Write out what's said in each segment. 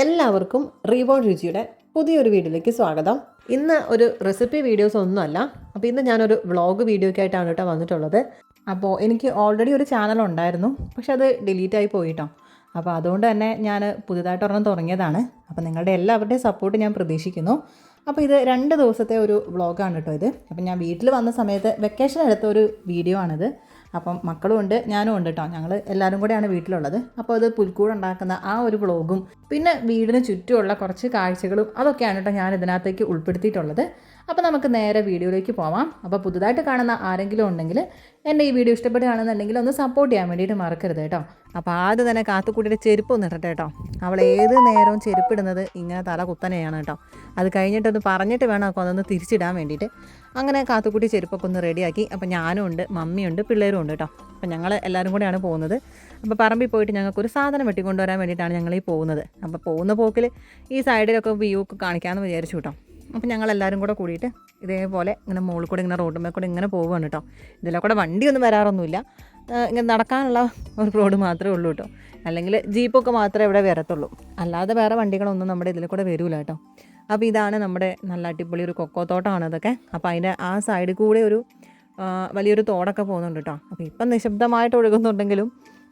എല്ലാവർക്കും റീബോൺ രുചിയുടെ പുതിയൊരു വീഡിയോയിലേക്ക് സ്വാഗതം. ഇന്ന് ഒരു റെസിപ്പി വീഡിയോസ് ഒന്നുമല്ല. അപ്പോൾ ഇന്ന് ഞാനൊരു വ്ളോഗ് വീഡിയോയ്ക്ക് ആയിട്ടാണ് കേട്ടോ വന്നിട്ടുള്ളത്. അപ്പോൾ എനിക്ക് ഓൾറെഡി ഒരു ചാനൽ ഉണ്ടായിരുന്നു. പക്ഷെ അത് ഡിലീറ്റ് ആയി പോയിട്ടോ അപ്പോൾ അതുകൊണ്ട് തന്നെ ഞാൻ പുതുതായിട്ട് ഒരെണ്ണം തുടങ്ങിയതാണ്. അപ്പോൾ നിങ്ങളുടെ എല്ലാവരുടെയും സപ്പോർട്ട് ഞാൻ പ്രതീക്ഷിക്കുന്നു. അപ്പോൾ ഇത് രണ്ട് ദിവസത്തെ ഒരു വ്ളോഗാണ് കേട്ടോ ഇത്. അപ്പോൾ ഞാൻ വീട്ടിൽ വന്ന സമയത്ത് വെക്കേഷൻ എടുത്ത ഒരു വീഡിയോ ആണിത്. അപ്പം മക്കളും ഉണ്ട് ഞാനും ഉണ്ട് കേട്ടോ ഞങ്ങൾ എല്ലാവരും കൂടെയാണ് വീട്ടിലുള്ളത്. അപ്പോൾ അത് പുൽക്കൂട് ഉണ്ടാക്കുന്ന ആ ഒരു വ്ളോഗും പിന്നെ വീടിന് ചുറ്റുമുള്ള കുറച്ച് കാഴ്ചകളും അതൊക്കെയാണ് കേട്ടോ ഞാൻ ഇതിനകത്തേക്ക് ഉൾപ്പെടുത്തിയിട്ടുള്ളത്. അപ്പോൾ നമുക്ക് നേരെ വീഡിയോയിലേക്ക് പോവാം. അപ്പോൾ പുതുതായിട്ട് കാണുന്ന ആരെങ്കിലും ഉണ്ടെങ്കിൽ എന്റെ ഈ വീഡിയോ ഇഷ്ടപ്പെടുകയാണെന്നുണ്ടെങ്കിൽ ഒന്ന് സപ്പോർട്ട് ചെയ്യാൻ വേണ്ടിയിട്ട് മറക്കരുത് കേട്ടോ. അപ്പോൾ ആദ്യം തന്നെ കാത്തുക്കുട്ടിയുടെ ചെരുപ്പ് ഒന്ന് കേട്ടോ. അവൾ ഏത് നേരവും ചെരുപ്പിടുന്നത് ഇങ്ങനെ തല കുത്തനെയാണ് കേട്ടോ. അത് കഴിഞ്ഞിട്ടത് പറഞ്ഞിട്ട് വേണം അപ്പോൾ അതൊന്ന് തിരിച്ചിടാൻ വേണ്ടിയിട്ട്. അങ്ങനെ കാത്തുക്കുട്ടി ചെരുപ്പൊക്കെ ഒന്ന് റെഡിയാക്കി. അപ്പോൾ ഞാനും ഉണ്ട് മമ്മിയുണ്ട് പിള്ളേരും ഉണ്ട് കേട്ടോ. അപ്പോൾ ഞങ്ങൾ എല്ലാവരും കൂടെയാണ് പോകുന്നത്. അപ്പോൾ പറമ്പിൽ പോയിട്ട് ഞങ്ങൾക്കൊരു സാധനം വെട്ടിക്കൊണ്ടുവരാൻ വേണ്ടിയിട്ടാണ് ഞങ്ങൾ ഈ പോകുന്നത്. അപ്പോൾ പോകുന്ന പോക്കിൽ ഈ സൈഡിലൊക്കെ വ്യൂ ഒക്കെ കാണിക്കാമെന്ന് വിചാരിച്ചു കേട്ടോ. അപ്പോൾ ഞങ്ങൾ എല്ലാവരും കൂടെ കൂടിയിട്ട് ഇതേപോലെ ഇങ്ങനെ മുകളിൽ കൂടെ ഇങ്ങനെ റോഡുമേ കൂടെ ഇങ്ങനെ പോവുകയാണ് കേട്ടോ ഇതിലെ കൂടെ വണ്ടിയൊന്നും വരാറൊന്നുമില്ല. ഇങ്ങനെ നടക്കാനുള്ള ഒരു റോഡ് മാത്രമേ ഉള്ളൂ കേട്ടോ അല്ലെങ്കിൽ ജീപ്പൊക്കെ മാത്രമേ ഇവിടെ വരത്തുള്ളൂ. അല്ലാതെ വേറെ വണ്ടികളൊന്നും നമ്മുടെ ഇതിൽ കൂടെ വരില്ല കേട്ടോ അപ്പോൾ ഇതാണ് നമ്മുടെ നല്ല അടിപൊളി ഒരു കൊക്കോത്തോട്ടമാണ് അതൊക്കെ. അപ്പോൾ അതിന്റെ ആ സൈഡിൽ കൂടെ ഒരു വലിയൊരു തോടൊക്കെ പോകുന്നുണ്ട് കേട്ടോ അപ്പോൾ ഇപ്പം നിശബ്ദമായിട്ട് ഒഴുകുന്നുണ്ടെങ്കിലും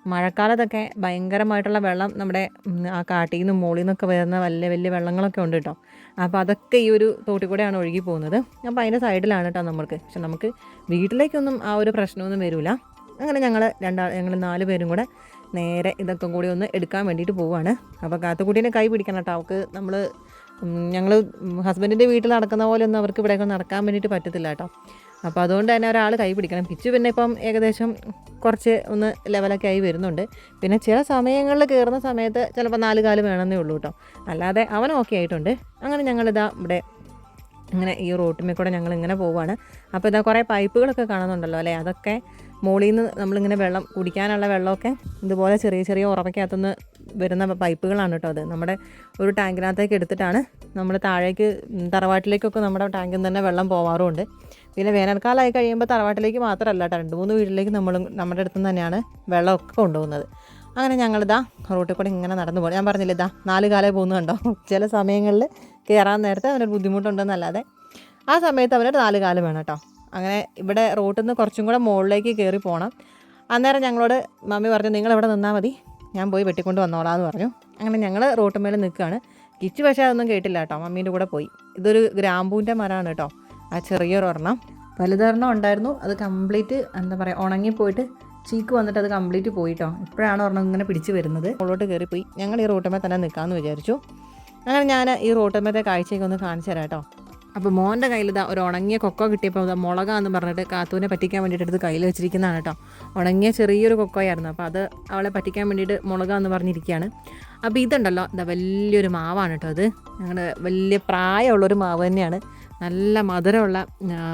മഴക്കാലത്തൊക്കെ ഭയങ്കരമായിട്ടുള്ള വെള്ളം നമ്മുടെ ആ കാട്ടിൽ നിന്നും മുകളിൽ നിന്നൊക്കെ വരുന്ന വലിയ വലിയ വെള്ളങ്ങളൊക്കെ ഉണ്ട് കേട്ടോ അപ്പോൾ അതൊക്കെ ഈ ഒരു തോട്ടിൽ കൂടെയാണ് ഒഴുകി പോകുന്നത്. അപ്പോൾ അതിന്റെ സൈഡിലാണ് കേട്ടോ നമുക്ക് പക്ഷെ നമുക്ക് വീട്ടിലേക്കൊന്നും ആ ഒരു പ്രശ്നമൊന്നും വരില്ല അങ്ങനെ ഞങ്ങൾ രണ്ടാൾ ഞങ്ങൾ നാല് പേരും കൂടെ നേരെ ഇതൊക്കെ കൂടി ഒന്ന് എടുക്കാൻ വേണ്ടിയിട്ട് പോവുകയാണ് അപ്പോൾ കാത്തുകുട്ടീനെ കൈ പിടിക്കണം കേട്ടോ അവൾക്ക് നമ്മൾ ഞങ്ങൾ ഹസ്ബൻഡിന്റെ വീട്ടിൽ നടക്കുന്ന പോലെ ഒന്നും അവർക്ക് ഇവിടെയൊക്കെ നടക്കാൻ വേണ്ടിയിട്ട് പറ്റത്തില്ല കേട്ടോ അപ്പോൾ അതുകൊണ്ട് തന്നെ ഒരാൾ കൈ പിടിക്കണം. പിച്ചു പിന്നെ ഇപ്പം ഏകദേശം കുറച്ച് ഒന്ന് ലെവലൊക്കെ ആയി വരുന്നുണ്ട്. പിന്നെ ചില സമയങ്ങളിൽ കയറുന്ന സമയത്ത് ചിലപ്പോൾ നാല് കാൽ വേണമെന്നേ ഉള്ളൂ കേട്ടോ അല്ലാതെ അവൻ ഓക്കെ ആയിട്ടുണ്ട്. അങ്ങനെ ഞങ്ങളിതാ ഇവിടെ ഇങ്ങനെ ഈ റോട്ടിമേ കൂടെ ഞങ്ങൾ ഇങ്ങനെ പോവുകയാണ് അപ്പോൾ ഇതാ കുറേ പൈപ്പുകളൊക്കെ കാണുന്നുണ്ടല്ലോ അല്ലേ? അതൊക്കെ മുകളിൽ നിന്ന് നമ്മളിങ്ങനെ വെള്ളം കുടിക്കാനുള്ള വെള്ളമൊക്കെ ഇതുപോലെ ചെറിയ ചെറിയ ഉറവയ്ക്കകത്തുനിന്ന് വരുന്ന പൈപ്പുകളാണ് കേട്ടോ അത്. നമ്മുടെ ഒരു ടാങ്കിനകത്തേക്ക് എടുത്തിട്ടാണ് നമ്മൾ താഴേക്ക് തറവാട്ടിലേക്കൊക്കെ നമ്മുടെ ടാങ്കിൽ നിന്ന് തന്നെ വെള്ളം പോവാറുമുണ്ട് പിന്നെ വേനൽക്കാലമായി കഴിയുമ്പോൾ തറവാട്ടിലേക്ക് മാത്രമല്ല കേട്ടോ രണ്ട് മൂന്ന് വീട്ടിലേക്ക് നമ്മൾ നമ്മുടെ അടുത്ത് തന്നെയാണ് വെള്ളമൊക്കെ കൊണ്ടുപോകുന്നത്. അങ്ങനെ ഞങ്ങളിതാ റോട്ടിൽ കൂടെ ഇങ്ങനെ നടന്നു പോകും ഞാൻ പറഞ്ഞില്ല ഇതാ നാല് കാലേ പോകുന്നുണ്ടോ ചില സമയങ്ങളിൽ കയറാൻ നേരത്തെ അവനൊരു ബുദ്ധിമുട്ടുണ്ടെന്നല്ലാതെ. ആ സമയത്ത് അവനൊരു നാല് കാലം വേണം കേട്ടോ അങ്ങനെ ഇവിടെ റോട്ടിൽ നിന്ന് കുറച്ചും കൂടെ മുകളിലേക്ക് കയറി പോകണം അന്നേരം ഞങ്ങളോട് മമ്മി പറഞ്ഞു നിങ്ങൾ ഇവിടെ നിന്നാൽ മതി. ഞാൻ പോയി വെട്ടിക്കൊണ്ട് വന്നോളാം എന്ന് പറഞ്ഞു. അങ്ങനെ ഞങ്ങൾ റോട്ടുമേൽ നിൽക്കുകയാണ് കിച്ചു പക്ഷേ അതൊന്നും കേട്ടില്ല കേട്ടോ മമ്മീന്റെ കൂടെ പോയി. ഇതൊരു ഗ്രാമ്പൂവിന്റെ മരമാണ് കേട്ടോ ആ ചെറിയൊരു ഒരെണ്ണം. വലുതൊരെണ്ണം ഉണ്ടായിരുന്നു. അത് കംപ്ലീറ്റ് എന്താ പറയുക ഉണങ്ങിപ്പോയിട്ട് ചീക്ക് വന്നിട്ട് അത് കംപ്ലീറ്റ് പോയിട്ടോ. ഇപ്പോഴാണ് ഒരെണ്ണം ഇങ്ങനെ പിടിച്ച് വരുന്നത്. മുകളിലോട്ട് കയറിപ്പോയി. ഞങ്ങൾ ഈ റോട്ടുമേ തന്നെ നിൽക്കാമെന്ന് വിചാരിച്ചു. അങ്ങനെ ഞാൻ ഈ റോട്ടുമേത്തെ കാഴ്ചയൊക്കെ ഒന്ന് കാണിച്ചു തരാം കേട്ടോ അപ്പോൾ മോന്റെ കയ്യിൽ ഇതാ ഒരു ഉണങ്ങിയ കൊക്കോ കിട്ടിയപ്പോൾ അത് മുളക എന്ന് പറഞ്ഞിട്ട് കാത്തൂനെ പറ്റിക്കാൻ വേണ്ടിയിട്ട് എടുത്ത് കയ്യിൽ വെച്ചിരിക്കുന്നതാണ് കേട്ടോ. ഉണങ്ങിയ ചെറിയൊരു കൊക്കോയായിരുന്നു. അപ്പോൾ അത് അവളെ പറ്റിക്കാൻ വേണ്ടിയിട്ട് മുളകാന്ന് പറഞ്ഞിരിക്കുകയാണ്. അപ്പോൾ ഇതുണ്ടല്ലോ ഇതാ വലിയൊരു മാവാണ് കേട്ടോ അത്. ഞങ്ങളുടെ വലിയ പ്രായമുള്ളൊരു മാവ് തന്നെയാണ്. നല്ല മധുരമുള്ള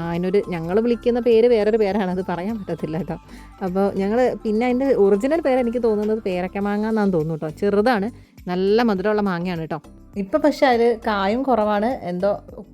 അതിനൊരു ഞങ്ങൾ വിളിക്കുന്ന പേര് വേറൊരു പേരാണ്. അത് പറയാൻ പറ്റത്തില്ല കേട്ടോ. അപ്പോൾ ഞങ്ങൾ പിന്നെ അതിന്റെ ഒറിജിനൽ പേര് എനിക്ക് തോന്നുന്നത് പേരക്ക മാങ്ങ എന്നാന്ന് തോന്നുന്നു കേട്ടോ. ചെറുതാണ് നല്ല മധുരമുള്ള മാങ്ങയാണ് കേട്ടോ. ഇപ്പം പക്ഷേ അതിൽ കായും കുറവാണ്. എന്തോ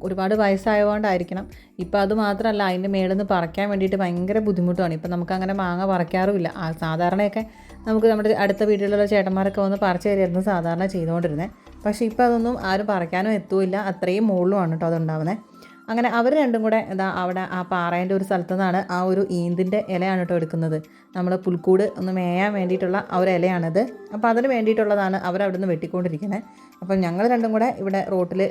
ഒരുപാട് വയസ്സായതുകൊണ്ടായിരിക്കണം. ഇപ്പം അത് മാത്രമല്ല അതിന്റെ മേളിൽ നിന്ന് പറിക്കാൻ വേണ്ടിയിട്ട് ഭയങ്കര ബുദ്ധിമുട്ടാണ് ഇപ്പം നമുക്ക് അങ്ങനെ മാങ്ങ പറിക്കാറുമില്ല. ആ സാധാരണയൊക്കെ നമുക്ക് നമ്മുടെ അടുത്ത വീട്ടിലുള്ള ചേട്ടന്മാരൊക്കെ വന്ന് പറിച്ചു തരുമായിരുന്നു സാധാരണ ചെയ്തുകൊണ്ടിരുന്നത് പക്ഷേ ഇപ്പം അതൊന്നും ആരും പറിക്കാനും എത്തുമില്ല അത്രയും മുകളിലുമാണ് കേട്ടോ അതുണ്ടാവുന്നത് അങ്ങനെ അവർ രണ്ടും കൂടെ ഇതാ അവിടെ ആ പാറേന്റെ ഒരു സ്ഥലത്തു നിന്നാണ് ആ ഒരു ഈന്തിന്റെ ഇലയാണ് കേട്ടോ എടുക്കുന്നത്. നമ്മൾ പുൽക്കൂട് ഒന്ന് മേയാൻ വേണ്ടിയിട്ടുള്ള ആ ഒരു ഇലയാണത്. അപ്പോൾ അതിന് വേണ്ടിയിട്ടുള്ളതാണ് അവരവിടെ നിന്ന് വെട്ടിക്കൊണ്ടിരിക്കുന്നത് അപ്പം ഞങ്ങൾ രണ്ടും കൂടെ ഇവിടെ റോട്ടിൽ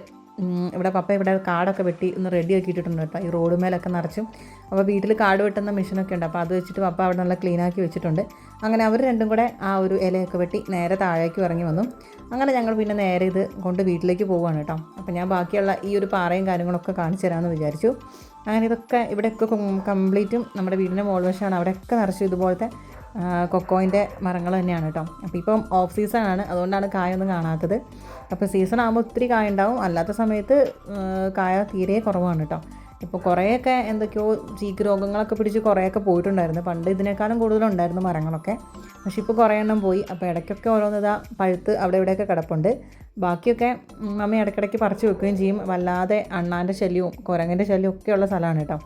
ഇവിടെ പപ്പ ഇവിടെ കാടൊക്കെ വെട്ടി ഒന്ന് റെഡി ആക്കിയിട്ടുണ്ട് കേട്ടോ. ഈ റോഡ് മേലൊക്കെ നിറച്ചും. അപ്പോൾ വീട്ടിൽ കാട് വെട്ടുന്ന മെഷീനൊക്കെ ഉണ്ട്. അപ്പോൾ അത് വെച്ചിട്ട് പപ്പ അവിടെ നല്ല ക്ലീൻ ആക്കി വെച്ചിട്ടുണ്ട്. അങ്ങനെ അവർ രണ്ടും കൂടെ ആ ഒരു ഇലയൊക്കെ വെട്ടി നേരെ താഴേക്ക് ഇറങ്ങി വന്നു. അങ്ങനെ ഞങ്ങൾ പിന്നെ നേരെ ഇത് കൊണ്ട് വീട്ടിലേക്ക് പോവുകയാണ് കേട്ടോ. അപ്പോൾ ഞാൻ ബാക്കിയുള്ള ഈ ഒരു പാറയും കാര്യങ്ങളൊക്കെ കാണിച്ചു തരാമെന്ന് വിചാരിച്ചു. അങ്ങനെ ഇതൊക്കെ ഇവിടെയൊക്കെ കംപ്ലീറ്റും നമ്മുടെ വീടിന്റെ മോൾ വശമാണ് അവിടെയൊക്കെ നിറച്ചു ഇതുപോലത്തെ കൊക്കോയിന്റെ മരങ്ങൾ തന്നെയാണ് കേട്ടോ. അപ്പോൾ ഇപ്പം ഓഫ് സീസണാണ് അതുകൊണ്ടാണ് കായൊന്നും കാണാത്തത്. അപ്പോൾ സീസൺ ആകുമ്പോൾ ഒത്തിരി കായ ഉണ്ടാവും. അല്ലാത്ത സമയത്ത് കായ തീരെ കുറവാണ് കേട്ടോ. ഇപ്പോൾ കുറേയൊക്കെ എന്തൊക്കെയോ ചീക്ക് രോഗങ്ങളൊക്കെ പിടിച്ച് കുറേയൊക്കെ പോയിട്ടുണ്ടായിരുന്നു. പണ്ട് ഇതിനേക്കാളും കൂടുതലുണ്ടായിരുന്നു മരങ്ങളൊക്കെ. പക്ഷെ ഇപ്പോൾ കുറേ എണ്ണം പോയി. അപ്പോൾ ഇടയ്ക്കൊക്കെ ഓരോന്നിതാ പഴുത്ത് അവിടെ ഇവിടെയൊക്കെ കിടപ്പുണ്ട്. ബാക്കിയൊക്കെ അമ്മ ഇടയ്ക്കിടയ്ക്ക് പറിച്ച് വെക്കുകയും ചെയ്യും. വല്ലാതെ അണ്ണാന്റെ ശല്യവും കുരങ്ങന്റെ ശല്യവും ഒക്കെയുള്ള സ്ഥലമാണ് കേട്ടോ.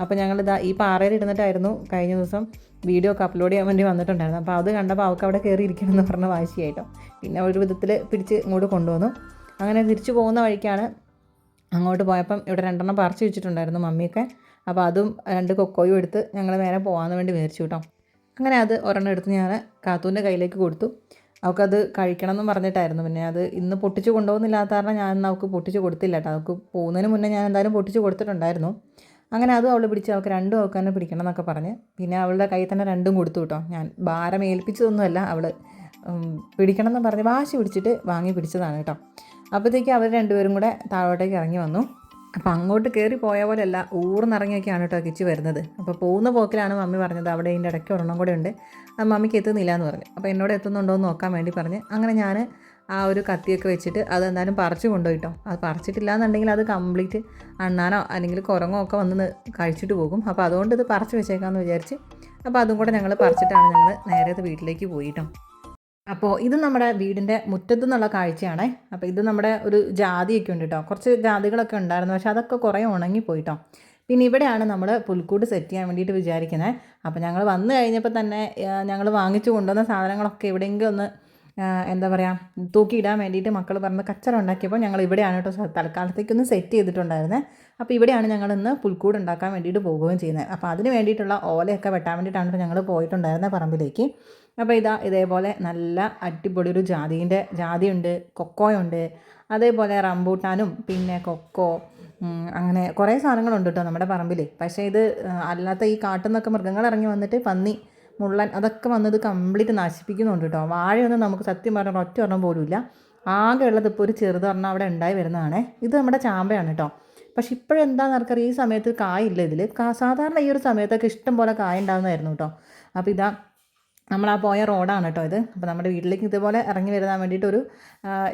അപ്പോൾ ഞങ്ങളിതാ ഈ പാറയിൽ ഇരുന്നിട്ടായിരുന്നു കഴിഞ്ഞ ദിവസം വീഡിയോ ഒക്കെ അപ്ലോഡ് ചെയ്യാൻ വേണ്ടി വന്നിട്ടുണ്ടായിരുന്നു. അപ്പോൾ അത് കണ്ടപ്പോൾ അവൾക്ക് അവിടെ കയറി ഇരിക്കണം എന്ന് പറഞ്ഞ വാശിയായിട്ടോ. പിന്നെ ഒരു വിധത്തിൽ പിടിച്ച് ഇങ്ങോട്ട് കൊണ്ടുവന്നു. അങ്ങനെ തിരിച്ചു പോകുന്ന വഴിക്കാണ് അങ്ങോട്ട് പോയപ്പം ഇവിടെ രണ്ടെണ്ണം പറിച്ചു വെച്ചിട്ടുണ്ടായിരുന്നു മമ്മിയൊക്കെ. അപ്പോൾ അതും രണ്ട് കൊക്കോയും എടുത്ത് ഞങ്ങൾ നേരെ പോകാൻ വേണ്ടി മേടിച്ചു കേട്ടോ. അങ്ങനെ അത് ഒരെണ്ണം എടുത്ത് ഞാൻ കാത്തൂന്റെ കയ്യിലേക്ക് കൊടുത്തു. അവൾക്കത് കഴിക്കണം എന്ന് പറഞ്ഞിട്ടായിരുന്നു. പിന്നെ അത് ഇന്ന് പൊട്ടിച്ച് കൊണ്ടുപോകുന്നില്ലാത്ത കാരണം ഞാൻ അവൾക്ക് പൊട്ടിച്ച് കൊടുത്തില്ല കേട്ടോ. അവൾക്ക് പോകുന്നതിന് മുന്നേ ഞാൻ എന്തായാലും പൊട്ടിച്ച് കൊടുത്തിട്ടുണ്ടായിരുന്നു. അങ്ങനെ അതും അവൾ പിടിച്ച് അവൾക്ക് രണ്ടും അവൾക്ക് തന്നെ പിടിക്കണം എന്നൊക്കെ പറഞ്ഞ്. പിന്നെ അവളുടെ കയ്യിൽ തന്നെ രണ്ടും കൊടുത്തു കേട്ടോ. ഞാൻ ഭാരം ഏൽപ്പിച്ചതൊന്നുമല്ല. അവൾ പിടിക്കണം എന്ന് പറഞ്ഞ് വാശി പിടിച്ചിട്ട് വാങ്ങി പിടിച്ചതാണ് കേട്ടോ. അപ്പോഴത്തേക്ക് അവർ രണ്ടുപേരും കൂടെ താഴോട്ടേക്ക് ഇറങ്ങി വന്നു. അപ്പോൾ അങ്ങോട്ട് കയറി പോയ പോലെയല്ല ഊർന്നിറങ്ങിയൊക്കെയാണ് കേട്ടോ കിച്ചു വരുന്നത്. അപ്പോൾ പോകുന്ന പോക്കിലാണ് മമ്മി പറഞ്ഞത് അവിടെ ഇതിന്റെ ഇടയ്ക്ക് ഒരെണ്ണം കൂടെ ഉണ്ട്. അത് മമ്മിക്ക് എത്തുന്നില്ല എന്ന് പറഞ്ഞു. അപ്പോൾ എന്നോട് എത്തുന്നുണ്ടോ എന്ന് നോക്കാൻ വേണ്ടി പറഞ്ഞ്. അങ്ങനെ ഞാൻ ആ ഒരു കത്തിയൊക്കെ വെച്ചിട്ട് അത് പറിച്ചു കൊണ്ടുപോയിട്ടോ. അത് പറിച്ചിട്ടില്ല എന്നുണ്ടെങ്കിൽ അത് കംപ്ലീറ്റ് അണ്ണാനോ അല്ലെങ്കിൽ കുറങ്ങോ ഒക്കെ വന്ന് കഴിച്ചിട്ട് പോകും. അപ്പോൾ അതുകൊണ്ട് ഇത് പറിച്ചു വെച്ചേക്കാമെന്ന് വിചാരിച്ച് അപ്പോൾ അതും കൂടെ ഞങ്ങൾ പറിച്ചിട്ടാണ് ഞങ്ങൾ നേരെ വീട്ടിലേക്ക് പോയിട്ടോ. അപ്പോൾ ഇത് നമ്മുടെ വീടിന്റെ മുറ്റത്തു നിന്നുള്ള കാഴ്ചയാണേ. അപ്പോൾ ഇത് നമ്മുടെ ഒരു ജാതിയൊക്കെ ഉണ്ട് കേട്ടോ കുറച്ച് ജാതികളൊക്കെ ഉണ്ടായിരുന്നു. പക്ഷേ അതൊക്കെ കുറേ ഉണങ്ങിപ്പോയിട്ടോ. പിന്നെ ഇവിടെയാണ് നമ്മൾ പുൽക്കൂട് സെറ്റ് ചെയ്യാൻ വേണ്ടിയിട്ട് വിചാരിക്കുന്നത് അപ്പോൾ ഞങ്ങൾ വന്നു കഴിഞ്ഞപ്പോൾ തന്നെ ഞങ്ങൾ വാങ്ങിച്ചു കൊണ്ടുവന്ന സാധനങ്ങളൊക്കെ എവിടെയെങ്കിലും ഒന്ന് എന്താ പറയുക തൂക്കിയിടാൻ വേണ്ടിയിട്ട് മക്കൾ പറഞ്ഞ് കച്ചറ ഉണ്ടാക്കിയപ്പോൾ ഞങ്ങൾ ഇവിടെയാണ് കേട്ടോ തൽക്കാലത്തേക്കൊന്ന് സെറ്റ് ചെയ്തിട്ടുണ്ടായിരുന്നത് അപ്പോൾ ഇവിടെയാണ് ഞങ്ങൾ ഇന്ന് പുൽക്കൂട് ഉണ്ടാക്കാൻ വേണ്ടിയിട്ട് പോവുകയും ചെയ്യുന്നത്. അപ്പോൾ അതിന് വേണ്ടിയിട്ടുള്ള ഓലയൊക്കെ വെട്ടാൻ വേണ്ടിയിട്ടാണ് ഞങ്ങൾ പോയിട്ടുണ്ടായിരുന്നത് പറമ്പിലേക്ക്. അപ്പോൾ ഇതാ ഇതേപോലെ നല്ല അടിപൊളി ഒരു ജാതിന്റെ ജാതിയുണ്ട് കൊക്കോയുണ്ട് അതേപോലെ റംബൂട്ടാനും പിന്നെ കൊക്കോ അങ്ങനെ കുറേ സാധനങ്ങളുണ്ട് കേട്ടോ നമ്മുടെ പറമ്പിൽ പക്ഷേ ഇത് അല്ലാത്ത ഈ കാട്ടിൽ നിന്നൊക്കെ മൃഗങ്ങൾ ഇറങ്ങി വന്നിട്ട് പന്നി മുള്ളൻ അതൊക്കെ വന്നത് കംപ്ലീറ്റ് നശിപ്പിക്കുന്നുണ്ട് കേട്ടോ. വാഴയൊന്നും നമുക്ക് സത്യം പറഞ്ഞാൽ ഒറ്റ ഒരെണ്ണം പോലുമില്ല. ആകെ ഉള്ളത് ഇപ്പോൾ ഒരു ചെറുതൊരെണ്ണം അവിടെ ഉണ്ടായി വരുന്നതാണ്. ഇത് നമ്മുടെ ചാമ്പയാണ് കേട്ടോ. പക്ഷെ ഇപ്പോഴെന്താണെന്ന് ആർക്കറിയാം? ഈ സമയത്ത് കായില്ല ഇതിൽ സാധാരണ ഈ ഒരു സമയത്തൊക്കെ ഇഷ്ടം പോലെ കായ ഉണ്ടാകുന്നതായിരുന്നു കേട്ടോ. അപ്പോൾ ഇതാ നമ്മൾ ആ പോയ റോഡാണ് കേട്ടോ ഇത്. അപ്പോൾ നമ്മുടെ വീട്ടിലേക്ക് ഇതുപോലെ ഇറങ്ങി വരുന്നതിന് വേണ്ടിയിട്ട് ഒരു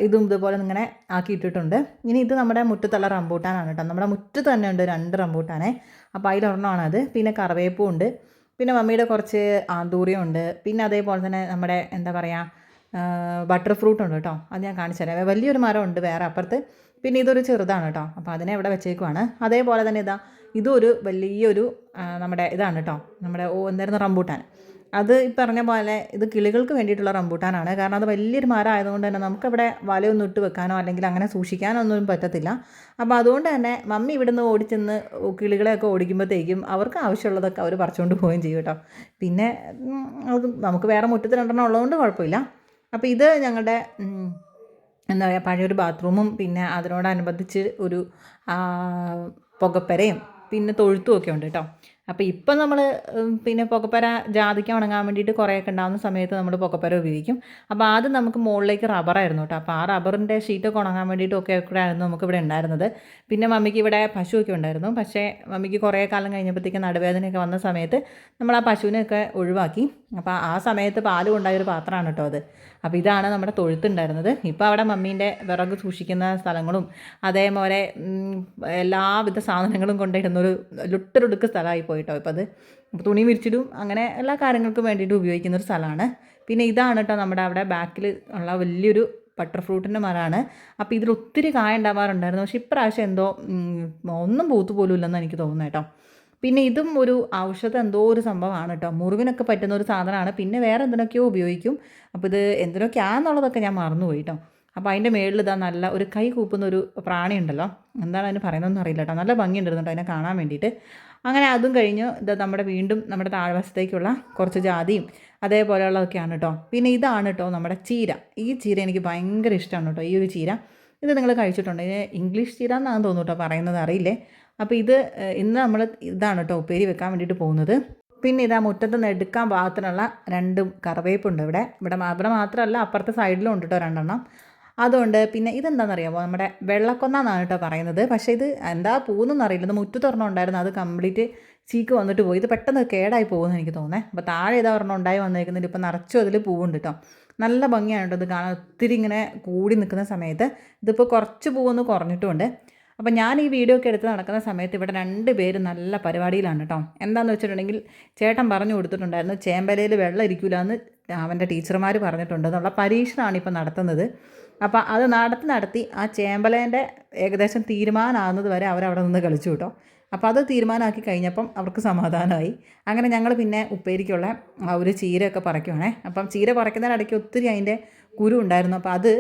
ഇതും ഇതുപോലെ ഇങ്ങനെ ആക്കിയിട്ടിട്ടുണ്ട്. ഇനി ഇത് നമ്മുടെ മുറ്റത്തുള്ള റംബൂട്ടാനാണ് കേട്ടോ. നമ്മുടെ മുറ്റത്ത് തന്നെ ഉണ്ട് രണ്ട് റംബൂട്ടാനെ. അപ്പോൾ അതിലൊരെണ്ണമാണത്. അത് പിന്നെ കറിവേപ്പും ഉണ്ട്. പിന്നെ മമ്മിയുടെ കുറച്ച് ആന്തൂറിയം ഉണ്ട് പിന്നെ അതേപോലെ തന്നെ നമ്മുടെ എന്താ പറയുക ബട്ടർ ഫ്രൂട്ട് ഉണ്ട് കേട്ടോ. അത് ഞാൻ കാണിച്ചു തരാം. വലിയൊരു മരം ഉണ്ട് വേറെ അപ്പുറത്ത്. പിന്നെ ഇതൊരു ചെറുതാണ് കേട്ടോ. അപ്പോൾ അതിനെ ഇവിടെ വെച്ചേക്കുവാണ്. അതേപോലെ തന്നെ ഇതാ ഇതൊരു വലിയൊരു നമ്മുടെ ഇതാണ് കേട്ടോ. നമ്മുടെ ഓ എന്തായിരുന്നു റംബൂട്ടാൻ. അത് ഈ പറഞ്ഞ പോലെ ഇത് കിളികൾക്ക് വേണ്ടിയിട്ടുള്ള റംബൂട്ടാനാണ്. കാരണം അത് വലിയൊരു മരം ആയതുകൊണ്ട് തന്നെ നമുക്കവിടെ വലയൊന്നും ഇട്ട് വെക്കാനോ അല്ലെങ്കിൽ അങ്ങനെ സൂക്ഷിക്കാനോ ഒന്നും പറ്റത്തില്ല. അപ്പോൾ അതുകൊണ്ട് തന്നെ മമ്മി ഇവിടുന്ന് ഓടിച്ചെന്ന് കിളികളെയൊക്കെ ഓടിക്കുമ്പോഴത്തേക്കും അവർക്ക് ആവശ്യമുള്ളതൊക്കെ അവർ പറിച്ചുകൊണ്ട് പോവുകയും ചെയ്യും കേട്ടോ. പിന്നെ അത് നമുക്ക് വേറെ മുറ്റത്ത് രണ്ടെണ്ണം ഉള്ളതുകൊണ്ട് കുഴപ്പമില്ല. അപ്പോൾ ഇത് ഞങ്ങളുടെ എന്താ പറയുക പഴയൊരു ബാത്റൂമും പിന്നെ അതിനോടനുബന്ധിച്ച് ഒരു പുകപ്പരയും പിന്നെ തൊഴുത്തും ഒക്കെ ഉണ്ട് കേട്ടോ. അപ്പോൾ ഇപ്പം നമ്മൾ പിന്നെ പുകപ്പര ജാതിക്ക ഉണങ്ങാൻ വേണ്ടിയിട്ട് കുറേയൊക്കെ ഉണ്ടാകുന്ന സമയത്ത് നമ്മൾ പുകപ്പര ഉപയോഗിക്കും. അപ്പോൾ ആദ്യം നമുക്ക് മുകളിലേക്ക് റബ്ബറായിരുന്നു കേട്ടോ അപ്പോൾ ആ റബ്ബറിന്റെ ഷീറ്റൊക്കെ ഉണങ്ങാൻ വേണ്ടിയിട്ടൊക്കെ കൂടെ ആയിരുന്നു നമുക്ക് ഇവിടെ ഉണ്ടായിരുന്നത്. പിന്നെ മമ്മിക്ക് ഇവിടെ പശുവൊക്കെ ഉണ്ടായിരുന്നു. പക്ഷേ മമ്മിക്ക് കുറേ കാലം കഴിഞ്ഞപ്പോഴത്തേക്ക് നടുവേദനയൊക്കെ വന്ന സമയത്ത് നമ്മൾ ആ പശുവിനെയൊക്കെ ഒഴിവാക്കി. അപ്പോൾ ആ സമയത്ത് പാൽ കൊണ്ടായ ഒരു പാത്രമാണ് കേട്ടോ അത്. അപ്പോൾ ഇതാണ് നമ്മുടെ തൊഴുത്തുണ്ടായിരുന്നത് ഇപ്പോൾ അവിടെ മമ്മീന്റെ വിറക് സൂക്ഷിക്കുന്ന സ്ഥലങ്ങളും അതേപോലെ എല്ലാവിധ സാധനങ്ങളും കൊണ്ടിടുന്നൊരു ലുട്ടറുടുക്ക് സ്ഥലമായി പോയിട്ടോ. ഇപ്പോൾ അത് തുണി വിരിച്ചിടും. അങ്ങനെ എല്ലാ കാര്യങ്ങൾക്കും വേണ്ടിയിട്ട് ഉപയോഗിക്കുന്ന ഒരു സ്ഥലമാണ്. പിന്നെ ഇതാണ് കേട്ടോ നമ്മുടെ അവിടെ ബാക്കിൽ ഉള്ള വലിയൊരു ബട്ടർ ഫ്രൂട്ടിന്റെ മരമാണ്. അപ്പോൾ ഇതിൽ ഒത്തിരി കായ ഉണ്ടാവാറുണ്ടായിരുന്നു. പക്ഷേ ഇപ്രാവശ്യം എന്തോ ഒന്നും പൂത്ത് പോലും ഇല്ലെന്ന് എനിക്ക് തോന്നുന്നു കേട്ടോ. പിന്നെ ഇതും ഒരു ഔഷധം എന്തോ ഒരു സംഭവമാണ് കേട്ടോ മുറിവിനൊക്കെ പറ്റുന്ന ഒരു സാധനമാണ്. പിന്നെ വേറെ എന്തിനൊക്കെയോ ഉപയോഗിക്കും. അപ്പോൾ ഇത് എന്തിനൊക്കെയാണെന്നുള്ളതൊക്കെ ഞാൻ മറന്നുപോയി കേട്ടോ അപ്പോൾ അതിന്റെ മേളിൽ ഇതാ നല്ല ഒരു കൈ കൂപ്പുന്ന ഒരു പ്രാണി ഉണ്ടല്ലോ എന്താണ് അതിന് പറയുന്നതെന്ന് അറിയില്ല കേട്ടോ നല്ല ഭംഗിയുണ്ടായിരുന്നു കേട്ടോ അതിനെ കാണാൻ വേണ്ടിയിട്ട്. അങ്ങനെ അതും കഴിഞ്ഞ്. ഇത് നമ്മുടെ വീണ്ടും നമ്മുടെ താഴ്വശത്തേക്കുള്ള കുറച്ച് ജാതിയും അതേപോലെയുള്ളതൊക്കെയാണ് കേട്ടോ പിന്നെ ഇതാണ് കേട്ടോ നമ്മുടെ ചീര. ഈ ചീര എനിക്ക് ഭയങ്കര ഇഷ്ടമാണ് കേട്ടോ ഈ ഒരു ചീര. ഇത് നിങ്ങൾ കഴിച്ചിട്ടുണ്ട്? ഇത് ഇംഗ്ലീഷ് ചീര എന്നാണ് തോന്നുന്നു കേട്ടോ പറയുന്നത് അറിയില്ലേ? അപ്പോൾ ഇത് ഇന്ന് നമ്മൾ ഇതാണ് കേട്ടോ ഉപ്പേരി വെക്കാൻ വേണ്ടിയിട്ട് പോകുന്നത്. പിന്നെ ഇതാ മുറ്റത്ത് നിന്ന് എടുക്കാൻ പാകത്തിനുള്ള രണ്ട് കറിവേപ്പുണ്ട് ഇവിടെ. ഇവിടെ ഇവിടെ മാത്രമല്ല അപ്പുറത്തെ സൈഡിലും ഉണ്ട് കേട്ടോ രണ്ടെണ്ണം. അതുകൊണ്ട് പിന്നെ ഇതെന്താണെന്നറിയാമോ നമ്മുടെ വെള്ളക്കൊന്ന എന്നാണ് കേട്ടോ പറയുന്നത്. പക്ഷേ ഇത് എന്താ പോകുന്നതെന്ന് അറിയില്ല ഇത് മുറ്റു തുറന്നുണ്ടായിരുന്നു അത് കംപ്ലീറ്റ് ചീക്ക് വന്നിട്ട് പോയി. ഇത് പെട്ടെന്ന് കേടായി പോകുമെന്ന് എനിക്ക് തോന്നുന്നത് അപ്പോൾ താഴെ ഇതാ ഒരെണ്ണം ഉണ്ടായി വന്നേക്കുന്നുണ്ട് ഇപ്പോൾ നിറച്ചും അതിൽ പൂവുണ്ട് കേട്ടോ. നല്ല ഭംഗിയാണ് കേട്ടോ ഇത് കാണാൻ. ഒത്തിരി ഇങ്ങനെ കൂടി നിൽക്കുന്ന സമയത്ത്. ഇതിപ്പോൾ കുറച്ച് പൂവൊന്ന് കുറഞ്ഞിട്ടുമുണ്ട് അപ്പോൾ ഞാൻ ഈ വീഡിയോ ഒക്കെ എടുത്ത് നടക്കുന്ന സമയത്ത് ഇവിടെ രണ്ട് പേര് നല്ല പരിപാടിയിലാണ് കേട്ടോ. എന്താണെന്ന് വെച്ചിട്ടുണ്ടെങ്കിൽ ചേട്ടൻ പറഞ്ഞു കൊടുത്തിട്ടുണ്ടായിരുന്നു ചേമ്പലയിൽ വെള്ളം ഇരിക്കില്ല എന്ന് അവന്റെ ടീച്ചർമാർ പറഞ്ഞിട്ടുണ്ട് എന്നുള്ള പരീക്ഷണമാണ് ഇപ്പോൾ നടത്തുന്നത്. അപ്പോൾ അത് നടത്തി നടത്തി ആ ചേമ്പലേന്റെ ഏകദേശം തീരുമാനമാകുന്നത് വരെ അവരവിടെ നിന്ന് കളിച്ചു കേട്ടോ. അപ്പോൾ അത് തീരുമാനമാക്കി കഴിഞ്ഞപ്പം അവർക്ക് സമാധാനമായി. അങ്ങനെ ഞങ്ങൾ പിന്നെ ഉപ്പേരിക്കുള്ള ആ ഒരു ചീരയൊക്കെ പറിക്കുവാണേ. അപ്പം ചീര പറിക്കുന്നതിനിടയ്ക്ക് ഒത്തിരി അതിന്റെ കുരു ഉണ്ടായിരുന്നു. അപ്പോൾ അത്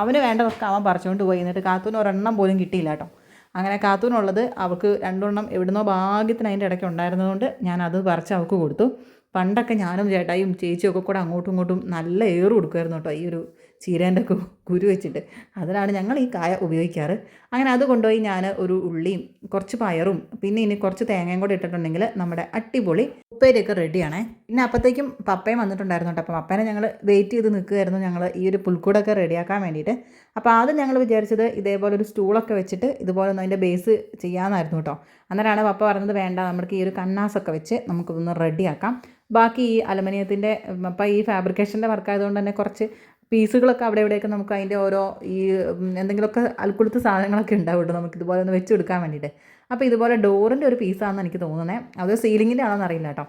അവന് വേണ്ടതൊക്കെ അവൻ പറിച്ചുകൊണ്ട് പോയി. എന്നിട്ട് കാത്തൂന് ഒരെണ്ണം പോലും കിട്ടിയില്ല കേട്ടോ. അങ്ങനെ കാത്തൂനുള്ളത് അവൾക്ക് രണ്ടെണ്ണം എവിടുന്നോ ഭാഗ്യത്തിന് അതിന്റെ ഇടയ്ക്ക് ഉണ്ടായിരുന്നതുകൊണ്ട് ഞാൻ അത് പറിച്ച് അവൾക്ക് കൊടുത്തു. പണ്ടൊക്കെ ഞാനും ചേട്ടായും ചേച്ചിയൊക്കെ കൂടെ അങ്ങോട്ടും ഇങ്ങോട്ടും നല്ല ഏറ് കൊടുക്കുമായിരുന്നു കേട്ടോ ഈ ഒരു ചീരേന്റെ കുരു വെച്ചിട്ട്. അതിലാണ് ഞങ്ങൾ ഈ കായ ഉപയോഗിക്കാറ്. അങ്ങനെ അത് കൊണ്ടുപോയി ഞാൻ ഒരു ഉള്ളിയും കുറച്ച് പയറും പിന്നെ ഇനി കുറച്ച് തേങ്ങയും കൂടെ ഇട്ടിട്ടുണ്ടെങ്കിൽ നമ്മുടെ അടിപൊളി ഉപ്പേരിയൊക്കെ റെഡിയാണേ. പിന്നെ അപ്പോഴത്തേക്കും പപ്പയും വന്നിട്ടുണ്ടായിരുന്നു കേട്ടോ. അപ്പോൾ പപ്പേനെ ഞങ്ങൾ വെയിറ്റ് ചെയ്ത് നിൽക്കുമായിരുന്നു ഞങ്ങൾ ഈ ഒരു പുൽക്കൂടൊക്കെ റെഡിയാക്കാൻ വേണ്ടിയിട്ട്. അപ്പോൾ ആദ്യം ഞങ്ങൾ വിചാരിച്ചത് ഇതേപോലെ ഒരു സ്റ്റൂളൊക്കെ വെച്ചിട്ട് ഇതുപോലെ ഒന്ന് അതിന്റെ ബേസ് ചെയ്യാമെന്നായിരുന്നു കേട്ടോ. അന്നേരമാണ് പപ്പ പറഞ്ഞത് വേണ്ട നമുക്ക് ഈ ഒരു കണ്ണാസൊക്കെ വെച്ച് നമുക്കിതൊന്ന് റെഡിയാക്കാം. ബാക്കി ഈ അലുമിനിയത്തിന്റെ അപ്പം ഈ ഫാബ്രിക്കേഷന്റെ വർക്ക് ആയതുകൊണ്ട് തന്നെ കുറച്ച് പീസുകളൊക്കെ അവിടെ ഇവിടെയൊക്കെ നമുക്ക് അതിന്റെ ഓരോ ഈ എന്തെങ്കിലുമൊക്കെ അൽക്കുളുത്ത് സാധനങ്ങളൊക്കെ ഉണ്ടാവുമല്ലോ നമുക്ക് ഇതുപോലെ ഒന്ന് വെച്ച് കൊടുക്കാൻ വേണ്ടിയിട്ട്. അപ്പോൾ ഇതുപോലെ ഡോറിന്റെ ഒരു പീസാണെന്ന് എനിക്ക് തോന്നുന്നത് അത് സീലിങ്ങിന്റെ ആണെന്ന് അറിയില്ല കേട്ടോ.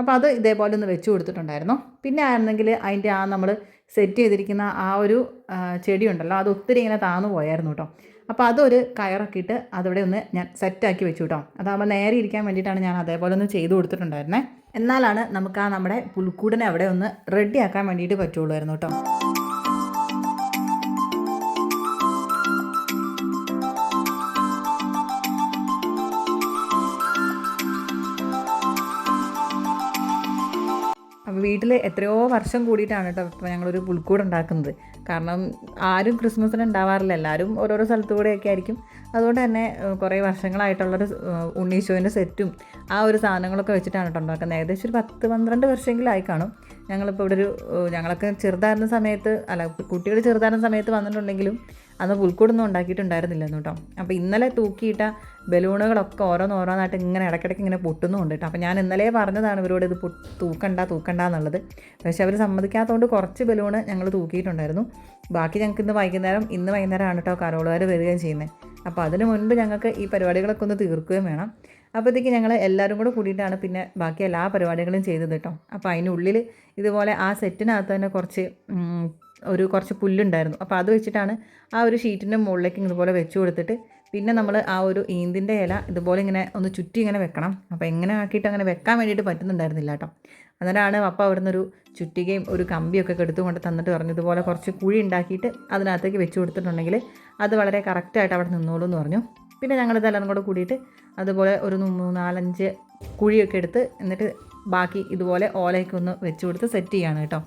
അപ്പോൾ അത് ഇതേപോലെ ഒന്ന് വെച്ച് കൊടുത്തിട്ടുണ്ടായിരുന്നു. പിന്നെ ആയിരുന്നെങ്കിൽ അതിന്റെ ആ നമ്മൾ സെറ്റ് ചെയ്തിരിക്കുന്ന ആ ഒരു ചെടി ഉണ്ടല്ലോ അത് ഒത്തിരി ഇങ്ങനെ താന്നു പോയായിരുന്നു കേട്ടോ. അപ്പോൾ അതൊരു കയറൊക്കെ ഇട്ട് അതവിടെ ഒന്ന് ഞാൻ സെറ്റാക്കി വെച്ചു കേട്ടോ. അതാകുമ്പോൾ നേരെ ഇരിക്കാൻ വേണ്ടിയിട്ടാണ് ഞാൻ അതേപോലെ ഒന്ന് ചെയ്ത് കൊടുത്തിട്ടുണ്ടായിരുന്നേ. എന്നാലാണ് നമുക്ക് ആ നമ്മുടെ പുൽക്കൂടിനെ അവിടെ ഒന്ന് റെഡിയാക്കാൻ വേണ്ടിയിട്ട് പറ്റുള്ളൂ കേട്ടോ. വീട്ടിൽ എത്രയോ വർഷം കൂടിയിട്ടാണ് കേട്ടോ ഇപ്പോൾ ഞങ്ങളൊരു പുൽക്കൂട് ഉണ്ടാക്കുന്നത്. കാരണം ആരും ക്രിസ്മസിന് ഉണ്ടാവാറില്ല. എല്ലാവരും ഓരോരോ സ്ഥലത്തു കൂടെയൊക്കെ ആയിരിക്കും. അതുകൊണ്ട് തന്നെ കുറേ വർഷങ്ങളായിട്ടുള്ളൊരു ഉണ്ണീശോവിന്റെ സെറ്റും ആ ഒരു സാധനങ്ങളൊക്കെ വെച്ചിട്ടാണ് കേട്ടോ ഉണ്ടാക്കുന്നത്. ഏകദേശം ഒരു പത്ത് പന്ത്രണ്ട് വർഷമെങ്കിലും ആയി കാണും. ഞങ്ങളിപ്പോൾ ഇവിടെ ഒരു ഞങ്ങളൊക്കെ ചെറുതായിരുന്ന സമയത്ത് അല്ല കുട്ടികൾ ചെറുതായിരുന്ന സമയത്ത് വന്നിട്ടുണ്ടെങ്കിലും അന്ന് പുൽക്കൂടൊന്നും ഉണ്ടാക്കിയിട്ടുണ്ടായിരുന്നില്ല കേട്ടോ അപ്പോൾ ഇന്നലെ തൂക്കിയിട്ട ബലൂണുകളൊക്കെ ഓരോന്നോരോന്നായിട്ട് ഇങ്ങനെ ഇടയ്ക്കിടയ്ക്ക് ഇങ്ങനെ പൊട്ടുന്നുണ്ട് കേട്ടോ. അപ്പോൾ ഞാൻ ഇന്നലെ പറഞ്ഞതാണ് ഇവരോട് ഇത് തൂക്കണ്ട തൂക്കണ്ട എന്നുള്ളത്. പക്ഷേ അവർ സമ്മതിക്കാത്തതുകൊണ്ട് കുറച്ച് ബലൂണ് ഞങ്ങൾ തൂക്കിയിട്ടുണ്ടായിരുന്നു. ബാക്കി ഞങ്ങൾക്ക് ഇന്ന് വൈകുന്നേരം ഇന്ന് വൈകുന്നേരമാണ് കേട്ടോ കരോളുകാർ വരികയും ചെയ്യുന്നത്. അപ്പോൾ അതിന് മുൻപ് ഞങ്ങൾക്ക് ഈ പരിപാടികളൊക്കെ ഒന്ന് തീർക്കുകയും വേണം. അപ്പോഴത്തേക്ക് ഞങ്ങൾ എല്ലാവരും കൂടെ കൂടിയിട്ടാണ് പിന്നെ ബാക്കി എല്ലാ പരിപാടികളും ചെയ്തത് കേട്ടോ. അപ്പോൾ അതിനുള്ളിൽ ഇതുപോലെ ആ സെറ്റിനകത്ത് തന്നെ കുറച്ച് ഒരു കുറച്ച് പുല്ലുണ്ടായിരുന്നു. അപ്പോൾ അത് വെച്ചിട്ടാണ് ആ ഒരു ഷീറ്റിന്റെ മുകളിലേക്ക് ഇതുപോലെ വെച്ച് കൊടുത്തിട്ട് പിന്നെ നമ്മൾ ആ ഒരു ഈന്തിന്റെ ഇല ഇതുപോലെ ഇങ്ങനെ ഒന്ന് ചുറ്റി ഇങ്ങനെ വെക്കണം. അപ്പോൾ എങ്ങനെ ആക്കിയിട്ട് അങ്ങനെ വെക്കാൻ വേണ്ടിയിട്ട് പറ്റുന്നുണ്ടായിരുന്നില്ല കേട്ടോ. അന്നേരമാണ് പപ്പ അവിടെ നിന്നൊരു ചുറ്റികയും ഒരു കമ്പിയൊക്കെ എടുത്തുകൊണ്ട് തന്നിട്ട് പറഞ്ഞു ഇതുപോലെ കുറച്ച് കുഴി ഉണ്ടാക്കിയിട്ട് അതിനകത്തേക്ക് വെച്ച് കൊടുത്തിട്ടുണ്ടെങ്കിൽ അത് വളരെ കറക്റ്റായിട്ട് അവിടെ നിന്നോളൂ എന്ന് പറഞ്ഞു. പിന്നെ ഞങ്ങൾ ഇതെല്ലാം കൂടെ കൂടിയിട്ട് അതുപോലെ ഒരു മൂന്നാലഞ്ച് കുഴിയൊക്കെ എടുത്ത് എന്നിട്ട് ബാക്കി ഇതുപോലെ ഓലയൊക്കെ ഒന്ന് വെച്ച് കൊടുത്ത് സെറ്റ് ചെയ്യാണ് കേട്ടോ.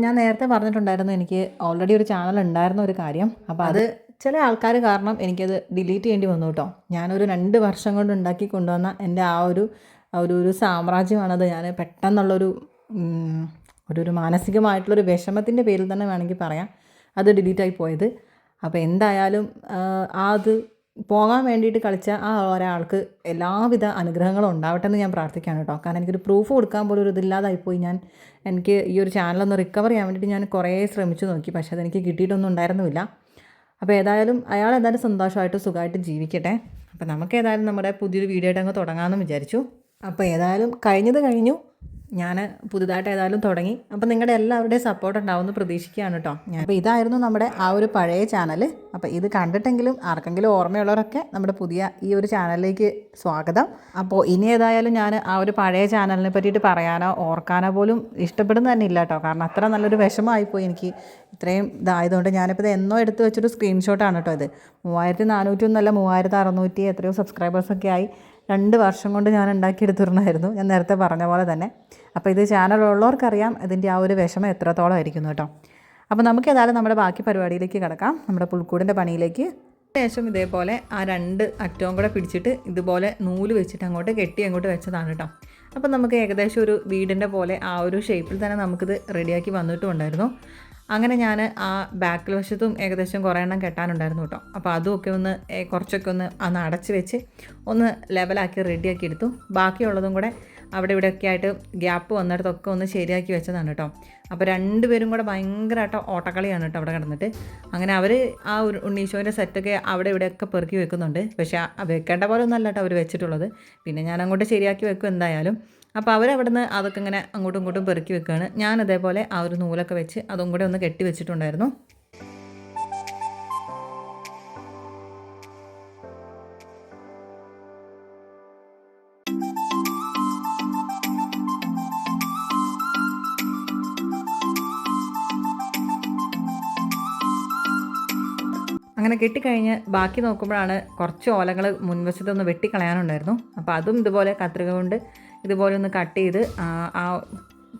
ഞാൻ നേരത്തെ പറഞ്ഞിട്ടുണ്ടായിരുന്നു എനിക്ക് ഓൾറെഡി ഒരു ചാനൽ ഉണ്ടായിരുന്ന ഒരു കാര്യം. അപ്പോൾ അത് ചില ആൾക്കാർ കാരണം എനിക്കത് ഡിലീറ്റ് ചെയ്യേണ്ടി വന്നു കേട്ടോ. ഞാനൊരു രണ്ട് വർഷം കൊണ്ട് ഉണ്ടാക്കി കൊണ്ടുവന്ന എന്റെ ആ ഒരു ഒരു ഒരു സാമ്രാജ്യമാണത്. ഞാൻ പെട്ടെന്നുള്ളൊരു ഒരു ഒരു മാനസികമായിട്ടുള്ളൊരു വിഷമത്തിന്റെ പേരിൽ തന്നെ വേണമെങ്കിൽ പറയാം. അത് ഡിലീറ്റായി പോയത്. അപ്പോൾ എന്തായാലും ആ അത് പോകാൻ വേണ്ടിയിട്ട് കളിച്ച ആ ഒരാൾക്ക് എല്ലാവിധ അനുഗ്രഹങ്ങളും ഉണ്ടാവട്ടെ എന്ന് ഞാൻ പ്രാർത്ഥിക്കുകയാണ് കേട്ടോ. കാരണം എനിക്കൊരു പ്രൂഫ് കൊടുക്കാൻ പോലും ഒരു ഇതില്ലാതായിപ്പോയി. ഞാൻ എനിക്ക് ഈ ഒരു ചാനലൊന്ന് റിക്കവർ ചെയ്യാൻ വേണ്ടിയിട്ട് ഞാൻ കുറേ ശ്രമിച്ചു നോക്കി. പക്ഷേ അതെനിക്ക് കിട്ടിയിട്ടൊന്നും ഉണ്ടായിരുന്നില്ല അപ്പോൾ ഏതായാലും അയാൾ ഏതായാലും സന്തോഷമായിട്ട് സുഖമായിട്ട് ജീവിക്കട്ടെ. അപ്പോൾ നമുക്ക് ഏതായാലും നമ്മുടെ പുതിയൊരു വീഡിയോ ആയിട്ട് അങ്ങ് തുടങ്ങാമെന്ന് വിചാരിച്ചു. അപ്പോൾ ഏതായാലും കഴിഞ്ഞത് കഴിഞ്ഞു. ഞാൻ പുതുതായിട്ട് ഏതായാലും തുടങ്ങി. അപ്പോൾ നിങ്ങളുടെ എല്ലാവരുടെയും സപ്പോർട്ട് ഉണ്ടാവുമെന്ന് പ്രതീക്ഷിക്കുകയാണ് കേട്ടോ ഞാൻ. അപ്പോൾ ഇതായിരുന്നു നമ്മുടെ ആ ഒരു പഴയ ചാനൽ അപ്പോൾ ഇത് കണ്ടിട്ടെങ്കിലും ആർക്കെങ്കിലും ഓർമ്മയുള്ളവരൊക്കെ നമ്മുടെ പുതിയ ഈ ഒരു ചാനലിലേക്ക് സ്വാഗതം. അപ്പോൾ ഇനി ഏതായാലും ഞാൻ ആ ഒരു പഴയ ചാനലിനെ പറ്റിയിട്ട് പറയാനോ ഓർക്കാനോ പോലും ഇഷ്ടപ്പെടുന്ന തന്നെ ഇല്ല കേട്ടോ. കാരണം അത്ര നല്ലൊരു വിഷമമായിപ്പോയി എനിക്ക്. ഇത്രയും ഇതായതുകൊണ്ട് ഞാനിപ്പോൾ ഇത് എന്നോ എടുത്ത് വെച്ചൊരു സ്ക്രീൻഷോട്ടാണ് കേട്ടോ ഇത്. മൂവായിരത്തി നാനൂറ്റി ഒന്നല്ല മൂവായിരത്തി അറുന്നൂറ്റി എത്രയോ സബ്സ്ക്രൈബേഴ്സൊക്കെ ആയി. രണ്ട് വർഷം കൊണ്ട് ഞാൻ ഉണ്ടാക്കിയെടുത്തിരുന്നായിരുന്നു. ഞാൻ നേരത്തെ പറഞ്ഞ പോലെ തന്നെ. അപ്പോൾ ഇത് ചാനലുള്ളവർക്കറിയാം ഇതിന്റെ ആ ഒരു വിഷമം എത്രത്തോളം ആയിരിക്കുന്നു കേട്ടോ. അപ്പോൾ നമുക്ക് ഏതായാലും നമ്മുടെ ബാക്കി പരിപാടിയിലേക്ക് കിടക്കാം. നമ്മുടെ പുൽക്കൂടിന്റെ പണിയിലേക്ക്. ശേഷം ഇതേപോലെ ആ രണ്ട് അറ്റവും കൂടെ പിടിച്ചിട്ട് ഇതുപോലെ നൂൽ വെച്ചിട്ട് അങ്ങോട്ട് കെട്ടി അങ്ങോട്ട് വെച്ചതാണ് കേട്ടോ. അപ്പോൾ നമുക്ക് ഏകദേശം ഒരു വീടിന്റെ പോലെ ആ ഒരു ഷേപ്പിൽ തന്നെ നമുക്കിത് റെഡിയാക്കി വന്നിട്ടുണ്ടായിരുന്നു അങ്ങനെ ഞാൻ ആ ബാക്കിൽ വശത്തും ഏകദേശം കുറേ എണ്ണം കെട്ടാനുണ്ടായിരുന്നു കേട്ടോ. അപ്പോൾ അതുമൊക്കെ ഒന്ന് കുറച്ചൊക്കെ ഒന്ന് അന്ന് അടച്ച് വെച്ച് ഒന്ന് ലെവലാക്കി റെഡിയാക്കി എടുത്തു. ബാക്കിയുള്ളതും കൂടെ അവിടെ ഇവിടെയൊക്കെ ആയിട്ട് ഗ്യാപ്പ് വന്നിടത്തൊക്കെ ഒന്ന് ശരിയാക്കി വെച്ചതാണ് കേട്ടോ. അപ്പോൾ രണ്ടുപേരും കൂടെ ഭയങ്കരമായിട്ട് ഓട്ടക്കളിയാണ് കേട്ടോ അവിടെ കിടന്നിട്ട്. അങ്ങനെ അവർ ആ ഒരു ഉണ്ണീശോന്റെ സെറ്റൊക്കെ അവിടെ ഇവിടെയൊക്കെ പെറുക്കി വെക്കുന്നുണ്ട്. പക്ഷേ വെക്കേണ്ട പോലെ ഒന്നല്ല കേട്ടോ അവർ വെച്ചിട്ടുള്ളത്. പിന്നെ ഞാൻ അങ്ങോട്ട് ശരിയാക്കി വെക്കും എന്തായാലും. അപ്പോൾ അവരവിടുന്ന് അതൊക്കെ ഇങ്ങനെ അങ്ങോട്ടും ഇങ്ങോട്ടും പെറുക്കി വെക്കുകയാണ് ഞാൻ അതേപോലെ ആ ഒരു നൂലൊക്കെ വെച്ച് അതും കൂടെ ഒന്ന് കെട്ടി വെച്ചിട്ടുണ്ടായിരുന്നു. അങ്ങനെ കെട്ടിക്കഴിഞ്ഞ് ബാക്കി നോക്കുമ്പോഴാണ് കുറച്ച് ഓലകൾ മുൻവശത്തൊന്ന് വെട്ടിക്കളയാനുണ്ടായിരുന്നു. അപ്പോൾ അതും ഇതുപോലെ കത്രിക കൊണ്ട് ഇതുപോലെ ഒന്ന് കട്ട് ചെയ്ത് ആ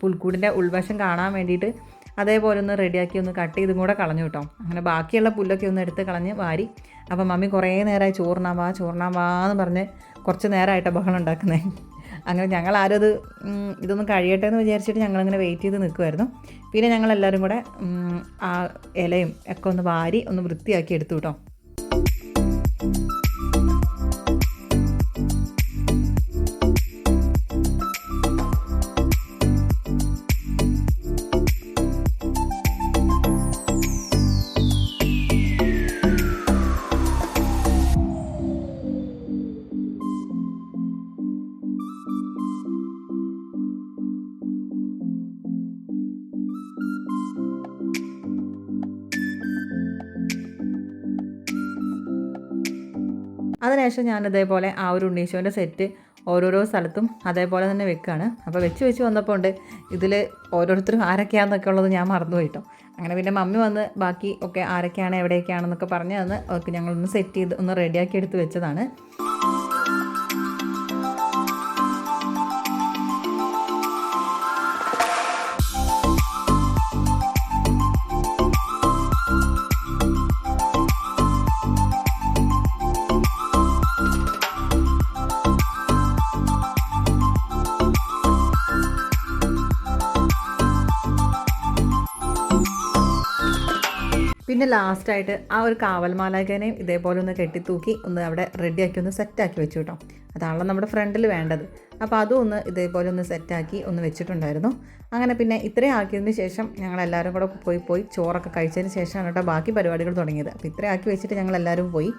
പുൽക്കൂടിന്റെ ഉൾവശം കാണാൻ വേണ്ടിയിട്ട് അതേപോലെ ഒന്ന് റെഡിയാക്കി ഒന്ന് കട്ട് ചെയ്തും കൂടെ കളഞ്ഞു കേട്ടോ. അങ്ങനെ ബാക്കിയുള്ള പുല്ലൊക്കെ ഒന്ന് എടുത്ത് കളഞ്ഞ് വാരി. അപ്പോൾ മമ്മി കുറേ നേരമായി ചോറിനാ വാ എന്ന് പറഞ്ഞ് കുറച്ച് നേരമായിട്ട് ബഹളം ഉണ്ടാക്കുന്നത് അങ്ങനെ ഞങ്ങൾ ആരും അത് ഇതൊന്നും കഴിയട്ടെ എന്ന് വിചാരിച്ചിട്ട് ഞങ്ങളിങ്ങനെ വെയിറ്റ് ചെയ്ത് നിൽക്കുമായിരുന്നു പിന്നെ ഞങ്ങളെല്ലാവരും കൂടെ ഉം, ആ ഇലയും ഒക്കെ ഒന്ന് വാരി ഒന്ന് വൃത്തിയാക്കി എടുത്തു കേട്ടോ. അതിനുശേഷം ഞാൻ ഇതേപോലെ ആ ഒരു ഉണ്ണീശോന്റെ സെറ്റ് ഓരോരോ സ്ഥലത്തും അതേപോലെ തന്നെ വെക്കുകയാണ് അപ്പോൾ വെച്ച് വെച്ച് വന്നപ്പോൾ ഉണ്ട് ഇതിൽ ഓരോരുത്തരും ആരൊക്കെയാണെന്നൊക്കെ ഉള്ളത് ഞാൻ മറന്നു പോയിട്ടോ അങ്ങനെ പിന്നെ മമ്മി വന്ന് ബാക്കി ഒക്കെ ആരൊക്കെയാണ് എവിടെയൊക്കെയാണെന്നൊക്കെ പറഞ്ഞു തന്ന് ഒക്കെ ഞങ്ങളൊന്ന് സെറ്റ് ചെയ്ത് ഒന്ന് റെഡിയാക്കി എടുത്ത് വെച്ചതാണ്. പിന്നെ ലാസ്റ്റായിട്ട് ആ ഒരു കാവൽമാലാഖനെയും ഇതേപോലെ ഒന്ന് കെട്ടിത്തൂക്കി ഒന്ന് അവിടെ റെഡിയാക്കി ഒന്ന് സെറ്റാക്കി വെച്ചു കേട്ടോ. അതാണല്ലോ നമ്മുടെ ഫ്രണ്ടിൽ വേണ്ടത്. അപ്പോൾ അതും ഒന്ന് ഇതേപോലെ ഒന്ന് സെറ്റാക്കി ഒന്ന് വെച്ചിട്ടുണ്ടായിരുന്നു. അങ്ങനെ പിന്നെ ഇത്രയും ആക്കിയതിന് ശേഷം ഞങ്ങൾ എല്ലാവരും കൂടെ പോയി പോയി ചോറൊക്കെ കഴിച്ചതിന് ശേഷമാണ് കേട്ടോ ബാക്കി പരിപാടികൾ തുടങ്ങിയത്. അപ്പോൾ ഇത്രയും ആക്കി വെച്ചിട്ട് ഞങ്ങൾ എല്ലാവരും പോയി.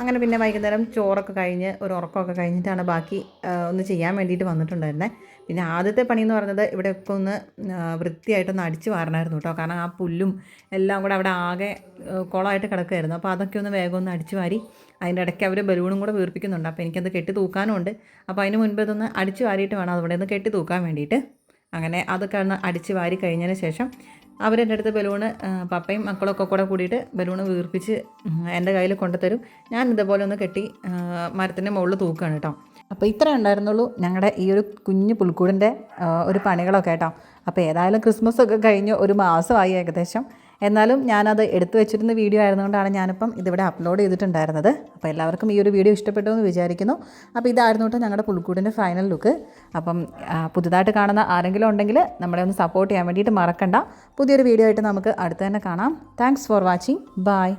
അങ്ങനെ പിന്നെ വൈകുന്നേരം ചോറൊക്കെ കഴിഞ്ഞ് ഒരു ഉറക്കമൊക്കെ കഴിഞ്ഞിട്ടാണ് ബാക്കി ഒന്ന് ചെയ്യാൻ വേണ്ടിയിട്ട് വന്നിട്ടുണ്ടായിരുന്നത് പിന്നെ ആദ്യത്തെ പണി എന്ന് പറയുന്നത് ഇവിടെയൊക്കെ ഒന്ന് വൃത്തിയായിട്ടൊന്ന് അടിച്ച് വാരണമായിരുന്നു കേട്ടോ കാരണം ആ പുല്ലും എല്ലാം കൂടെ അവിടെ ആകെ കുളമായിട്ട് കിടക്കുമായിരുന്നു അപ്പോൾ അതൊക്കെ ഒന്ന് വേഗം ഒന്ന് അടിച്ച് വാരി അതിന്റെ ഇടയ്ക്ക് അവർ ബലൂണും കൂടെ വീർപ്പിക്കുന്നുണ്ട്. അപ്പോൾ എനിക്കത് കെട്ടി തൂക്കാനും ഉണ്ട് അപ്പോൾ അതിന് മുൻപ് ഇതൊന്ന് അടിച്ച് വാരിയിട്ട് വേണം അതുകൊണ്ട് ഒന്ന് കെട്ടി തൂക്കാൻ വേണ്ടിയിട്ട്. അങ്ങനെ അതൊക്കെ ഒന്ന് അടിച്ച് വാരി കഴിഞ്ഞതിന് ശേഷം അവരെന്റെ അടുത്ത് ബലൂണ് പപ്പയും മക്കളൊക്കെ കൂടെ കൂടിയിട്ട് ബലൂണ് വീർപ്പിച്ച് എന്റെ കയ്യിൽ കൊണ്ടുതരും. ഞാൻ ഇതുപോലെ ഒന്ന് കെട്ടി മരത്തിന്റെ മുകളിൽ തൂക്കുകയാണ് കേട്ടോ അപ്പോൾ ഇത്ര ഉണ്ടായിരുന്നുള്ളൂ ഞങ്ങളുടെ ഈ ഒരു കുഞ്ഞു പുൽക്കൂടിന്റെ ഒരു പണികളൊക്കെ കേട്ടോ. അപ്പോൾ ഏതായാലും ക്രിസ്മസ് ഒക്കെ കഴിഞ്ഞ് ഒരു മാസമായി ഏകദേശം. എന്നാലും ഞാനത് എടുത്തു വെച്ചിരുന്ന വീഡിയോ ആയിരുന്നുകൊണ്ടാണ് ഞാനിപ്പം ഇതിവിടെ അപ്ലോഡ് ചെയ്തിട്ടുണ്ടായിരുന്നത്. അപ്പോൾ എല്ലാവർക്കും ഈ ഒരു വീഡിയോ ഇഷ്ടപ്പെട്ടു എന്ന് വിചാരിക്കുന്നു. അപ്പോൾ ഇതായിരുന്നു കേട്ടോ ഞങ്ങളുടെ പുൽക്കൂടിന്റെ ഫൈനൽ ലുക്ക് അപ്പം പുതുതായിട്ട് കാണുന്ന ആരെങ്കിലും ഉണ്ടെങ്കിൽ നമ്മളെ ഒന്ന് സപ്പോർട്ട് ചെയ്യാൻ വേണ്ടിയിട്ട് മറക്കണ്ട. പുതിയൊരു വീഡിയോ ആയിട്ട് നമുക്ക് അടുത്ത് തന്നെ കാണാം. Thanks for watching bye